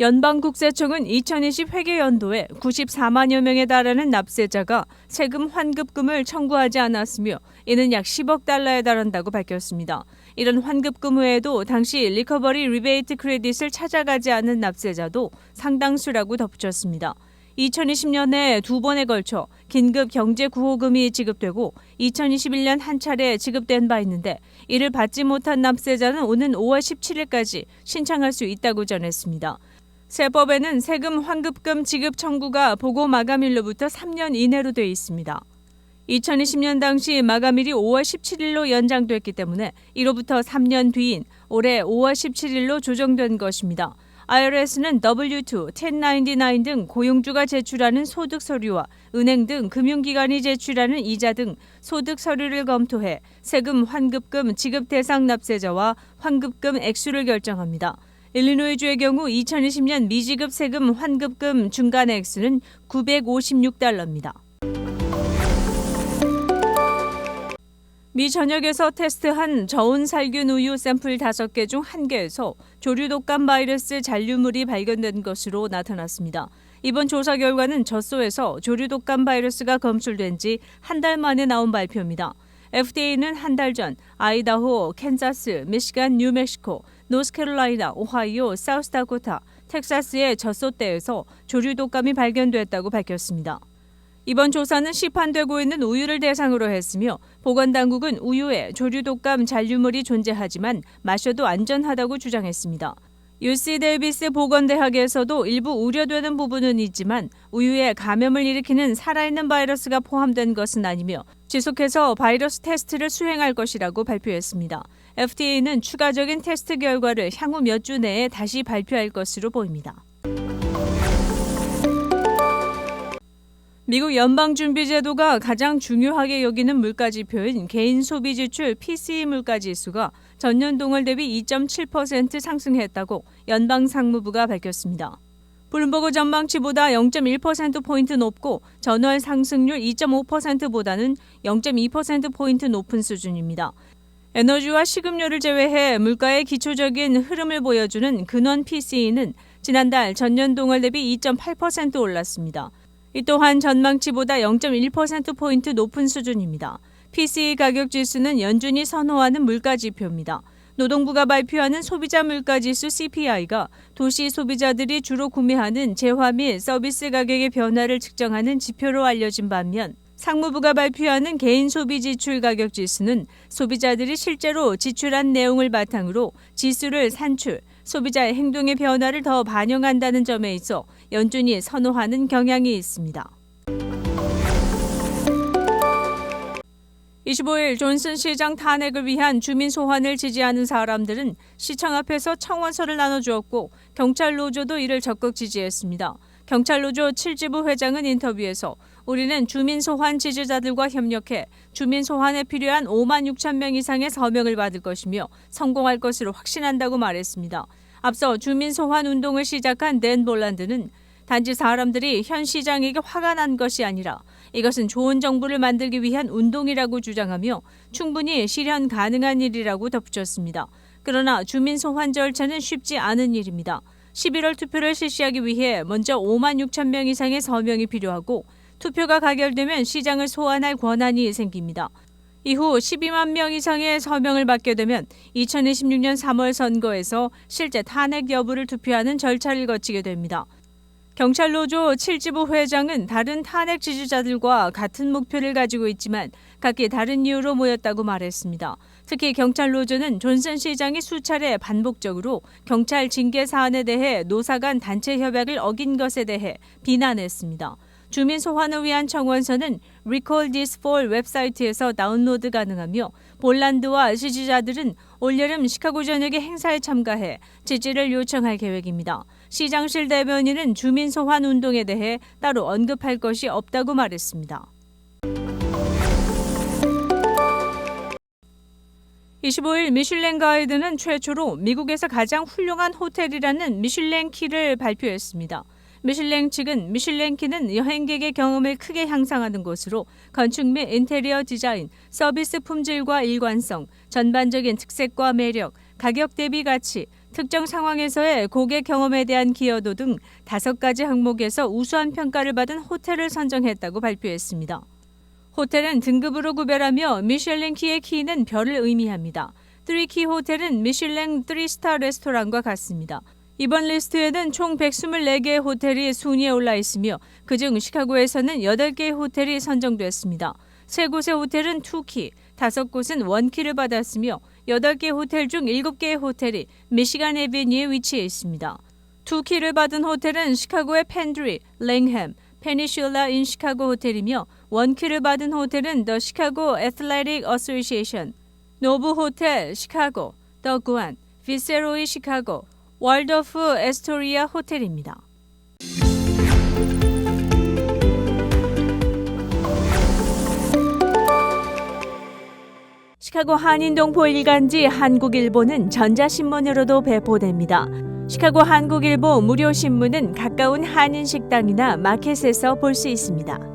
연방국세청은 2020 회계연도에 94만여 명에 달하는 납세자가 세금 환급금을 청구하지 않았으며 이는 약 10억 달러에 달한다고 밝혔습니다. 이런 환급금 외에도 당시 리커버리 리베이트 크레딧을 찾아가지 않은 납세자도 상당수라고 덧붙였습니다. 2020년에 두 번에 걸쳐 긴급 경제 구호금이 지급되고 2021년 한 차례 지급된 바 있는데 이를 받지 못한 납세자는 오는 5월 17일까지 신청할 수 있다고 전했습니다. 세법에는 세금 환급금 지급 청구가 보고 마감일로부터 3년 이내로 돼 있습니다. 2020년 당시 마감일이 5월 17일로 연장됐기 때문에 이로부터 3년 뒤인 올해 5월 17일로 조정된 것입니다. IRS는 W2, 1099 등 고용주가 제출하는 소득 서류와 은행 등 금융기관이 제출하는 이자 등 소득 서류를 검토해 세금 환급금 지급 대상 납세자와 환급금 액수를 결정합니다. 일리노이주의 경우 2020년 미지급 세금 환급금 중간 액수는 956달러입니다. 미 전역에서 테스트한 저온 살균 우유 샘플 5개 중 1개에서 조류 독감 바이러스 잔류물이 발견된 것으로 나타났습니다. 이번 조사 결과는 젖소에서 조류 독감 바이러스가 검출된 지 한 달 만에 나온 발표입니다. FDA는 한 달 전 아이다호, 캔자스, 미시간, 뉴멕시코, 노스캐롤라이나, 오하이오, 사우스다코타, 텍사스의 젖소떼에서 조류 독감이 발견됐다고 밝혔습니다. 이번 조사는 시판되고 있는 우유를 대상으로 했으며 보건당국은 우유에 조류 독감 잔류물이 존재하지만 마셔도 안전하다고 주장했습니다. UC 데이비스 보건대학에서도 일부 우려되는 부분은 있지만 우유에 감염을 일으키는 살아있는 바이러스가 포함된 것은 아니며 지속해서 바이러스 테스트를 수행할 것이라고 발표했습니다. FDA는 추가적인 테스트 결과를 향후 몇 주 내에 다시 발표할 것으로 보입니다. 미국 연방준비제도가 가장 중요하게 여기는 물가지표인 개인 소비 지출 PCE 물가지수가 전년 동월 대비 2.7% 상승했다고 연방 상무부가 밝혔습니다. 블룸버그 전망치보다 0.1%포인트 높고 전월 상승률 2.5%보다는 0.2%포인트 높은 수준입니다. 에너지와 식음료를 제외해 물가의 기초적인 흐름을 보여주는 근원 PCE는 지난달 전년 동월 대비 2.8% 올랐습니다. 이 또한 전망치보다 0.1%포인트 높은 수준입니다. PCE 가격 지수는 연준이 선호하는 물가 지표입니다. 노동부가 발표하는 소비자 물가 지수 CPI가 도시 소비자들이 주로 구매하는 재화 및 서비스 가격의 변화를 측정하는 지표로 알려진 반면 상무부가 발표하는 개인 소비 지출 가격 지수는 소비자들이 실제로 지출한 내용을 바탕으로 지수를 산출, 소비자의 행동의 변화를 더 반영한다는 점에 있어 연준이 선호하는 경향이 있습니다. 25일 존슨 시장 탄핵을 위한 주민 소환을 지지하는 사람들은 시청 앞에서 청원서를 나눠주었고 경찰 노조도 이를 적극 지지했습니다. 경찰 노조 7지부 회장은 인터뷰에서 우리는 주민 소환 지지자들과 협력해 주민 소환에 필요한 5만 6천 명 이상의 서명을 받을 것이며 성공할 것으로 확신한다고 말했습니다. 앞서 주민 소환 운동을 시작한 댄 볼란드는 단지 사람들이 현 시장에게 화가 난 것이 아니라 이것은 좋은 정부를 만들기 위한 운동이라고 주장하며 충분히 실현 가능한 일이라고 덧붙였습니다. 그러나 주민 소환 절차는 쉽지 않은 일입니다. 11월 투표를 실시하기 위해 먼저 5만 6천 명 이상의 서명이 필요하고 투표가 가결되면 시장을 소환할 권한이 생깁니다. 이후 12만 명 이상의 서명을 받게 되면 2026년 3월 선거에서 실제 탄핵 여부를 투표하는 절차를 거치게 됩니다. 경찰 노조 7지부 회장은 다른 탄핵 지지자들과 같은 목표를 가지고 있지만 각기 다른 이유로 모였다고 말했습니다. 특히 경찰 노조는 존슨 시장이 수차례 반복적으로 경찰 징계 사안에 대해 노사 간 단체 협약을 어긴 것에 대해 비난했습니다. 주민 소환을 위한 청원서는 Recall This Fall 웹사이트에서 다운로드 가능하며 볼란드와 지지자들은 올여름 시카고 전역의 행사에 참가해 지지를 요청할 계획입니다. 시장실 대변인은 주민 소환 운동에 대해 따로 언급할 것이 없다고 말했습니다. 25일 미슐랭 가이드는 최초로 미국에서 가장 훌륭한 호텔이라는 미슐랭 키를 발표했습니다. 미슐랭 측은 미슐랭 키는 여행객의 경험을 크게 향상하는 곳으로 건축 및 인테리어 디자인, 서비스 품질과 일관성, 전반적인 특색과 매력, 가격 대비 가치, 특정 상황에서의 고객 경험에 대한 기여도 등 다섯 가지 항목에서 우수한 평가를 받은 호텔을 선정했다고 발표했습니다. 호텔은 등급으로 구별하며 미슐랭 키의 키는 별을 의미합니다. 3키 호텔은 미슐랭 3스타 레스토랑과 같습니다. 이번 리스트에는 총 124개의 호텔이 순위에 올라 있으며 그중 시카고에서는 8개의 호텔이 선정됐습니다. 세 곳의 호텔은 2키, 다섯 곳은 1키를 받았으며 8개 호텔 중 7개의 호텔이 미시간 에비뉴에 위치해 있습니다. 2키를 받은 호텔은 시카고의 펜드리, 랭햄, 페니슐라 인 시카고 호텔이며 1키를 받은 호텔은 더 시카고 애틀레틱 어소시에이션, 노브 호텔 시카고, 더 구안, 비세로이 시카고, 월더프 에스토리아 호텔입니다. 시카고 한인동포 일간지 한국일보는 전자신문으로도 배포됩니다. 시카고 한국일보 무료 신문은 가까운 한인 식당이나 마켓에서 볼 수 있습니다.